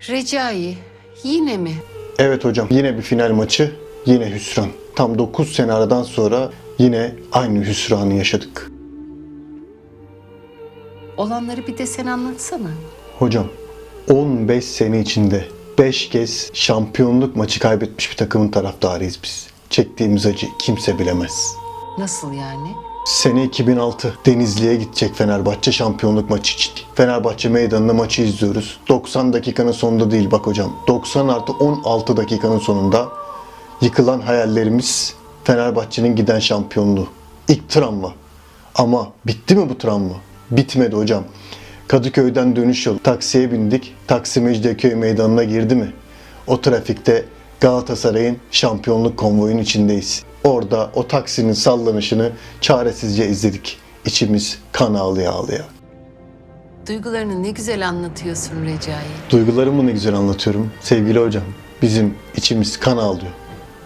Recai yine mi? Evet hocam yine bir final maçı yine hüsran. Tam 9 sene aradan sonra yine aynı hüsranı yaşadık. Olanları bir de sen anlatsana. Hocam 15 sene içinde 5 kez şampiyonluk maçı kaybetmiş bir takımın taraftarıyız biz. Çektiğimiz acı kimse bilemez. Nasıl yani? Sene 2006 Denizli'ye gidecek Fenerbahçe şampiyonluk maçı için. Fenerbahçe meydanında maçı izliyoruz. 90 dakikanın sonunda değil bak hocam. 90 artı 16 dakikanın sonunda yıkılan hayallerimiz Fenerbahçe'nin giden şampiyonluğu. İlk travma. Ama bitti mi bu travma? Bitmedi hocam. Kadıköy'den dönüş yolu. Taksiye bindik. Taksi Mecidiyeköy meydanına girdi mi? O trafikte Galatasaray'ın şampiyonluk konvoyunun içindeyiz. Orada o taksinin sallanışını çaresizce izledik. İçimiz kan ağlaya ağlaya. Duygularını ne güzel anlatıyorsun Recai. Duygularımı ne güzel anlatıyorum. Sevgili hocam, bizim içimiz kan ağlıyor.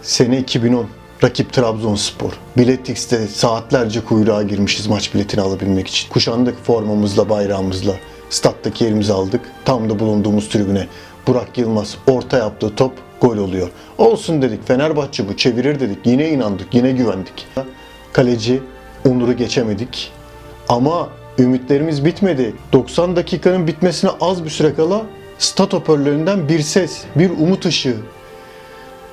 Sene 2010, rakip Trabzonspor. Biletix'te saatlerce kuyruğa girmişiz maç biletini alabilmek için. Kuşandık formamızla, bayrağımızla. Stat'taki yerimizi aldık. Tam da bulunduğumuz tribüne. Burak Yılmaz orta yaptığı top gol oluyor. Olsun dedik Fenerbahçe bu çevirir dedik. Yine inandık, yine güvendik. Kaleci Onur'u geçemedik. Ama ümitlerimiz bitmedi. 90 dakikanın bitmesine az bir süre kala stat hoparlöründen bir ses, bir umut ışığı.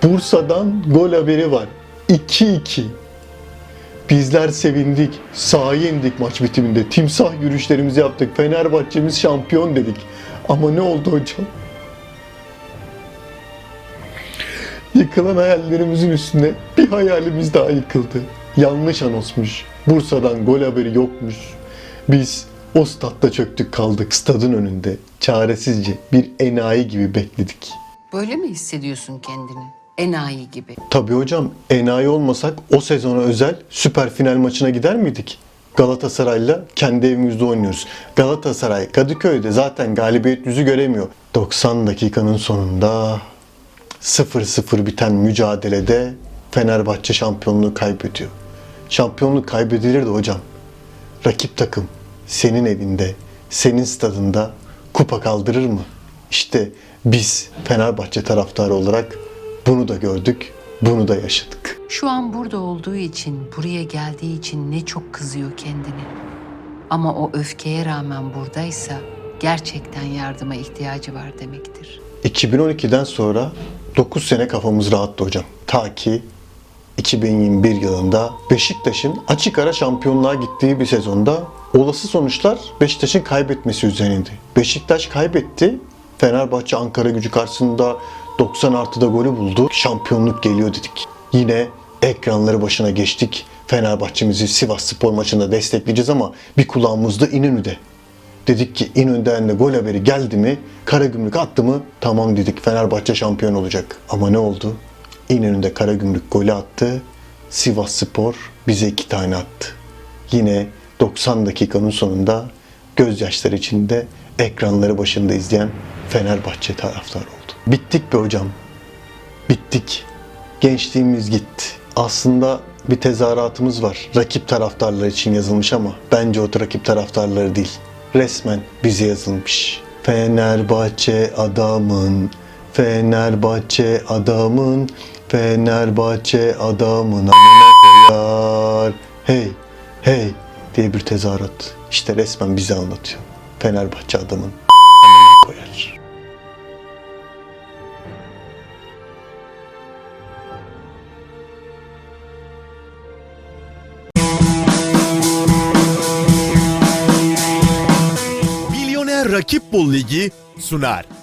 Bursa'dan gol haberi var. 2-2. Bizler sevindik, sahaya indik maç bitiminde. Timsah yürüyüşlerimizi yaptık. Fenerbahçe'miz şampiyon dedik. Ama ne oldu hocam? Yıkılan hayallerimizin üstüne bir hayalimiz daha yıkıldı. Yanlış anonsmuş. Bursa'dan gol haberi yokmuş. Biz o statta çöktük kaldık stadın önünde. Çaresizce bir enayi gibi bekledik. Böyle mi hissediyorsun kendini? Enayi gibi. Tabii hocam enayi olmasak o sezona özel süper final maçına gider miydik? Galatasaray'la kendi evimizde oynuyoruz. Galatasaray Kadıköy'de zaten galibiyet yüzü göremiyor. 90 dakikanın sonunda 0-0 biten mücadelede Fenerbahçe şampiyonluğu kaybediyor. Şampiyonluk kaybedilirdi hocam. Rakip takım senin evinde, senin stadında kupa kaldırır mı? İşte biz Fenerbahçe taraftarı olarak bunu da gördük, bunu da yaşadık. Şu an burada olduğu için, buraya geldiği için ne çok kızıyor kendini. Ama o öfkeye rağmen buradaysa gerçekten yardıma ihtiyacı var demektir. 2012'den sonra 9 sene kafamız rahattı hocam. Ta ki 2021 yılında Beşiktaş'ın açık ara şampiyonluğa gittiği bir sezonda olası sonuçlar Beşiktaş'ın kaybetmesi üzerineydi. Beşiktaş kaybetti. Fenerbahçe Ankara gücü karşısında 90 artıda golü buldu. Şampiyonluk geliyor dedik. Yine ekranları başına geçtik. Fenerbahçe'mizi Sivas Spor maçında destekleyeceğiz ama bir kulağımız da İnönü'de. Dedik ki İnönü'den de gol haberi geldi mi, Karagümrük attı mı tamam dedik Fenerbahçe şampiyon olacak. Ama ne oldu? İnönü'de Karagümrük golü attı. Sivas Spor bize iki tane attı. Yine 90 dakikanın sonunda gözyaşları içinde ekranları başında izleyen Fenerbahçe taraftarı oldu. Bittik be hocam. Bittik. Gençliğimiz gitti. Aslında bir tezahüratımız var. Rakip taraftarlar için yazılmış ama bence o rakip taraftarları değil. Resmen bize yazılmış. Fenerbahçe adamın, Fenerbahçe adamın, Fenerbahçe adamın amına koyar. Hey, hey diye bir tezahürat. İşte resmen bize anlatıyor. Fenerbahçe adamın Rakip Bul Ligi sunar.